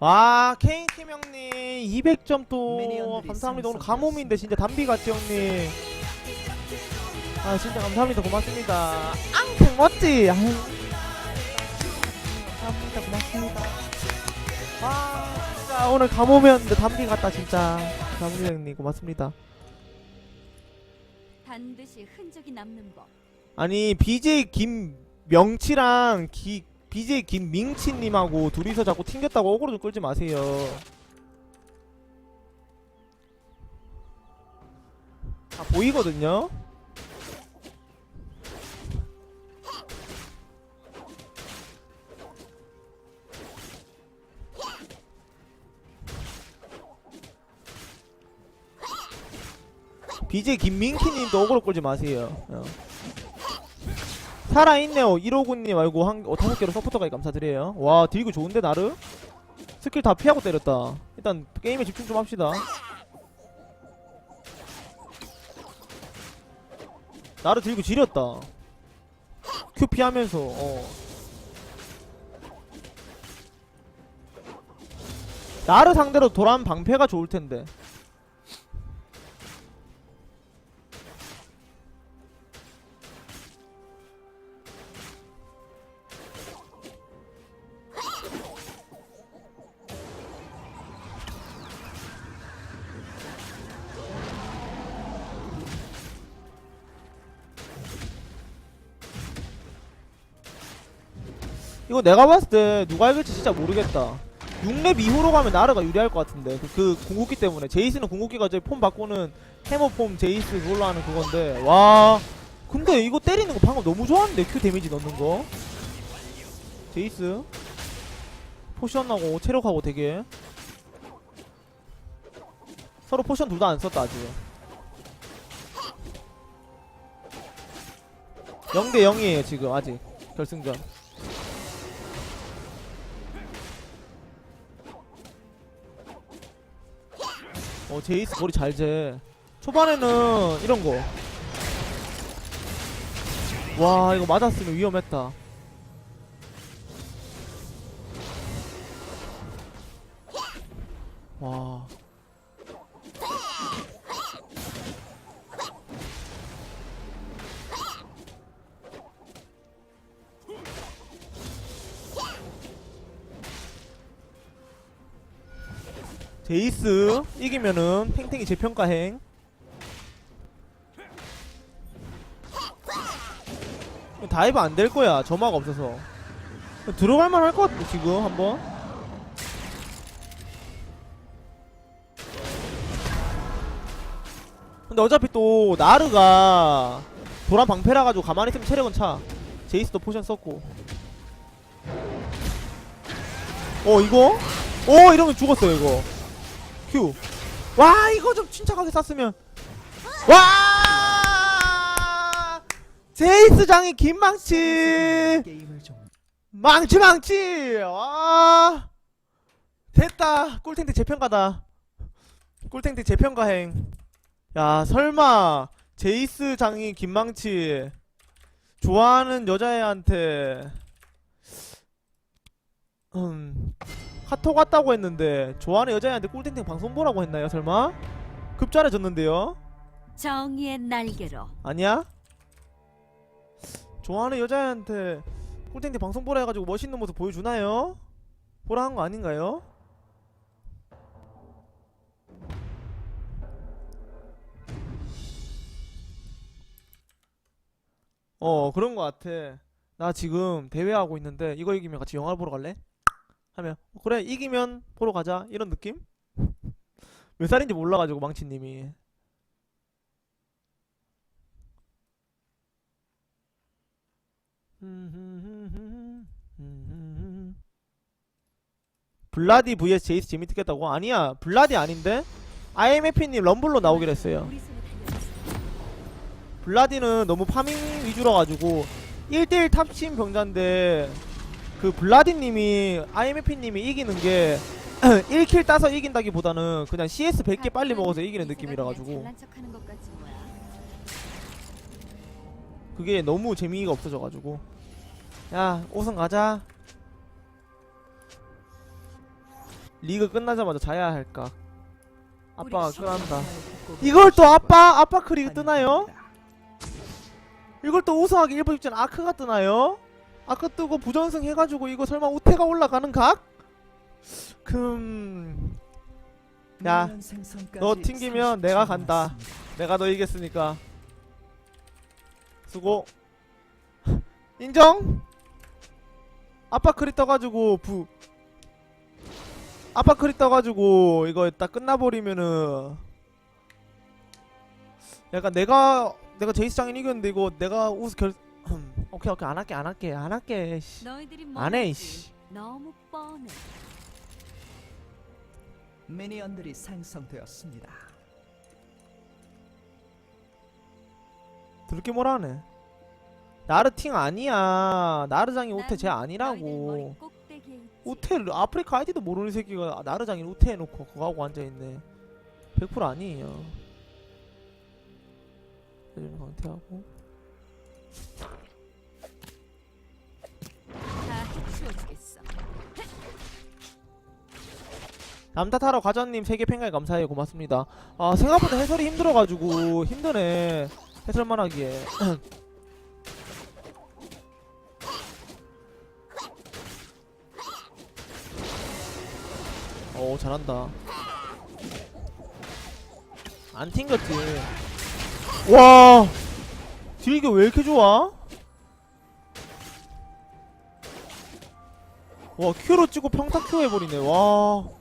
와 케인팀 형님 200점 또 감사합니다. 오늘. 가뭄인데 진짜 담비 같지 형님. 아 진짜 감사합니다. 고맙습니다. 앙탱 멋지? 아유. 감사합니다. 고맙습니다. 아 진짜 오늘 가뭄이었는데 담비 같다 진짜. 감사합니다 형님. 고맙습니다. 반드시 흔적이 남는 법. 아니 BJ 김명치랑 기, BJ 김민치님하고 둘이서 자꾸 튕겼다고 어그로 좀 끌지 마세요. 다 보이거든요. BJ 김민키님도 어그로 끌지 마세요. 어. 살아있네요. 1호군님 말고 한 어, 다섯 개로 서포터까지 감사드려요. 와 딜교 좋은데 나르? 스킬 다 피하고 때렸다. 일단 게임에 집중 좀 합시다. 나르 딜교 지렸다. 큐 피하면서 어. 나르 상대로 도란 방패가 좋을텐데 이거 내가 봤을 때 누가 이길지 진짜 모르겠다. 6렙 이후로 가면 나르가 유리할 것 같은데. 그, 그 궁극기 때문에. 제이스는 궁극기가 이제 폼 바꾸는 해머폼 제이스 그걸로 하는 그건데. 와. 근데 이거 때리는 거 방금 너무 좋았는데? 큐 데미지 넣는 거. 제이스. 포션 나고 체력하고 되게. 서로 포션 둘 다 안 썼다 아직. 0대 0이에요 지금 아직. 결승전 어 제이스 머리 잘재. 초반에는 이런거. 와 이거 맞았으면 위험했다 제이스 이기면은 탱탱이 재평가행. 다이브 안 될 거야 점화가 없어서. 들어갈만 할 것 같아 지금 한번. 근데 어차피 또 나르가 도란 방패라 가지고 가만히 있으면 체력은 차. 제이스도 포션 썼고. 어 이거? 어 이러면 죽었어요 이거 큐. 와 이거 좀 침착하게 쐈으면. 와! 제이스 김망치. 게임을 종 망치 망치! 와! 됐다. 꿀탱탱 재평가다. 꿀탱탱 재평가행. 야 설마 제이스 장이 김망치 좋아하는 여자애한테 음 카톡 왔다고 했는데 좋아하는 여자애한테 꿀탱탱 방송 보라고 했나요 설마? 급 잘해줬는데요? 정의의 날개로 아니야? 좋아하는 여자애한테 꿀탱탱 방송 보라 해가지고 멋있는 모습 보여주나요? 보라 한 거 아닌가요? 어 그런 거 같아 나 지금 대회하고 있는데 이거 이기면 같이 영화 보러 갈래? 하면 어, 그래 이기면 보러 가자 이런 느낌? 몇 살인지 몰라가지고 망치님이 블라디 vs 제이스 재밌겠다고? 아니야 블라디 아닌데? IMF님 럼블로 나오기로 했어요. 블라디는 너무 파밍 위주라 가지고 1대1 탑심 병자인데 그 블라디님이 IMF님이 이기는 게 1킬 따서 이긴다기보다는 그냥 CS 100개 빨리 먹어서 이기는 이제가 느낌이라 그냥 가지고 잘난 척하는 것 같지 뭐야. 그게 너무 재미가 없어져 가지고 야 5승 가자 리그 끝나자마자 자야 할까 아빠가 성장을 이걸 또 아빠 아빠. 크리가 뜨나요? 이걸 또 우승하기 일본 직전 아크가 뜨나요? 아크 뜨고 부전승 해가지고 이거 설마 우태가 올라가는 각? 금 야, 너 튕기면 30초 내가 간다. 내가 너 이겼으니까 수고 인정? 아빠 크리 떠가지고 부 아빠 크리 떠가지고 이거 딱 끝나버리면은 약간 내가 내가 제이스 장인 이겼는데 이거 내가 우스 결 오케이 오케이 안 할게 안 할게 안 할게 씨. 너희들이 안 해, 뭐지? 이씨. 너무 뻔해. 미니언들이 생성되었습니다. 그렇게 뭐라 하네 나르팅 아니야 나르장이 우태 쟤 아니라고. 우테를 아프리카 아이디도 모르는 새끼가 나르장인 우테 해놓고 그거 하고 앉아있네 100% 아니에요 요즘 강퇴하고 남탓하러 과전님 세계 팬가에 감사해요. 고맙습니다. 아 생각보다 해설이 힘들어가지고 힘드네. 해설만 하기에. 오 잘한다. 안 튕겼지 와! 딜기 왜 이렇게 좋아? 와 Q로 찍고 평타 Q 해버리네. 와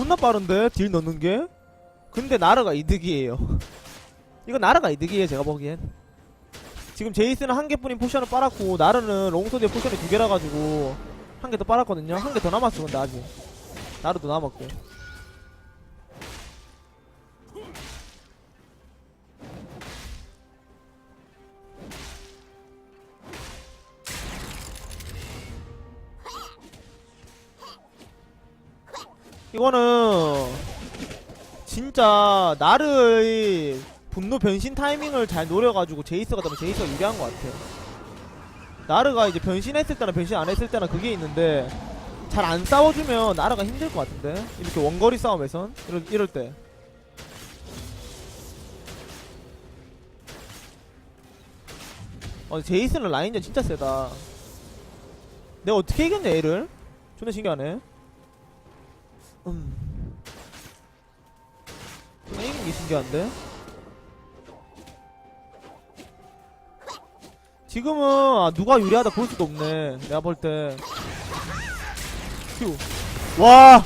존나 빠른데? 딜 넣는 게? 근데 나르가 이득이에요. 이거 나르가 이득이에요 제가 보기엔. 지금 제이스는 한 개뿐인 포션을 빨았고 나르는 롱소드에 포션이 두 개라 가지고 한 개 더 빨았거든요. 한 개 더 남았어 근데 아직. 나르도 남았고 이거는 진짜 나르의 분노 변신 타이밍을 잘 노려가지고 제이스가 되면 제이스가 유리한 것 같아요. 나르가 이제 변신했을 때나 변신 안 했을 때나 그게 있는데 잘 안 싸워주면 나르가 힘들 것 같은데 이렇게 원거리 싸움에선 이럴, 이럴 때 어, 제이스는 라인전 진짜 세다. 내가 어떻게 이겼냐 얘를? 존나 신기하네. 음. 게 신기한데? 지금은 아, 누가 유리하다 볼 수도 없네. 내가 볼 때. 큐. 와!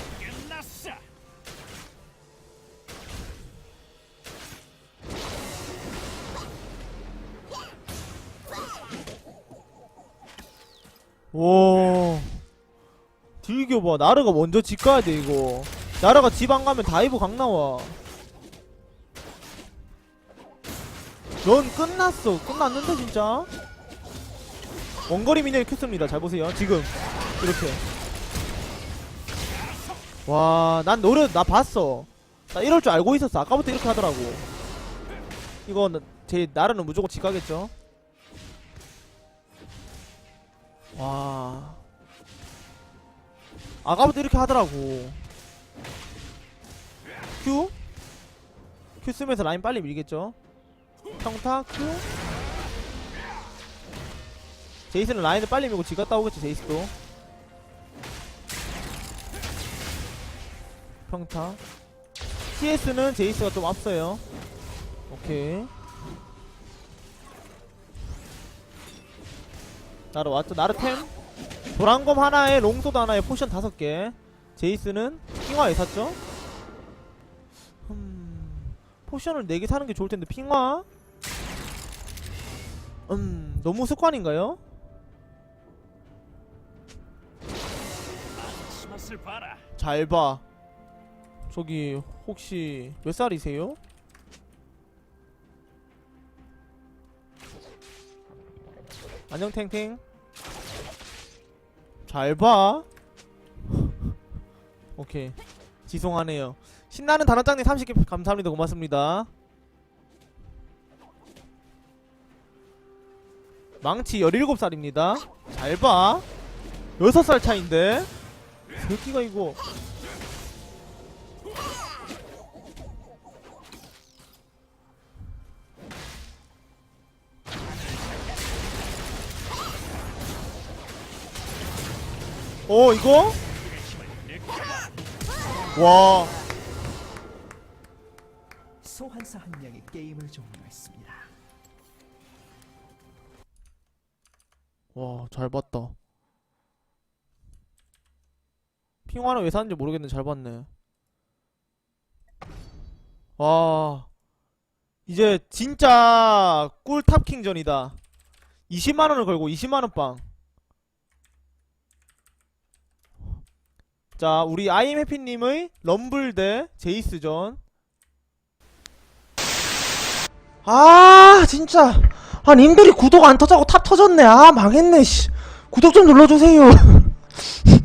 와. 딜겨 봐. 나르가 먼저 집 가야 돼, 이거. 나르가 집 안 가면 다이브 강 나와. 넌 끝났어. 끝났는데, 진짜? 원거리 미니를 켰습니다. 잘 보세요. 지금. 이렇게. 와, 난 노래, 나 봤어. 나 이럴 줄 알고 있었어. 아까부터 이렇게 하더라고. 이거, 제, 나르는 무조건 집 가겠죠? 와. 아까부터 이렇게 하더라고. Q? Q 쓰면서 라인 빨리 밀겠죠? 평타 Q? 제이스는 라인을 빨리 밀고 지 갔다 오겠죠, 제이스도. 평타. TS는 제이스가 좀 앞서요. 오케이. 나르 왔죠? 나르템? 도란검 하나에 롱소드 하나에 포션 다섯 개. 제이스는 핑화에 샀죠? 음, 포션을 네 개 사는 게 좋을 텐데 핑화? 음, 너무 습관인가요? 잘 봐. 저기 혹시 몇 살이세요? 안녕 탱탱. 잘 봐. 오케이. 지송하네요. 신나는 단원장님 30개 감사합니다. 고맙습니다. 망치 17살입니다. 잘 봐. 6살 차인데. 새끼가 이거 어 이거? 와 소환사 한 명이 게임을 종료했습니다. 와, 잘 봤다. 핑화는 왜 사는지 모르겠는데 잘 봤네. 와, 이제 진짜 꿀 탑킹전이다. 20만원을 걸고 20만원 빵. 자, 우리 아임 해피님의 럼블 대 제이스전. 아 진짜. 아 님들이 구독 안 터자고 탑 터졌네. 아 망했네 씨. 구독 좀 눌러주세요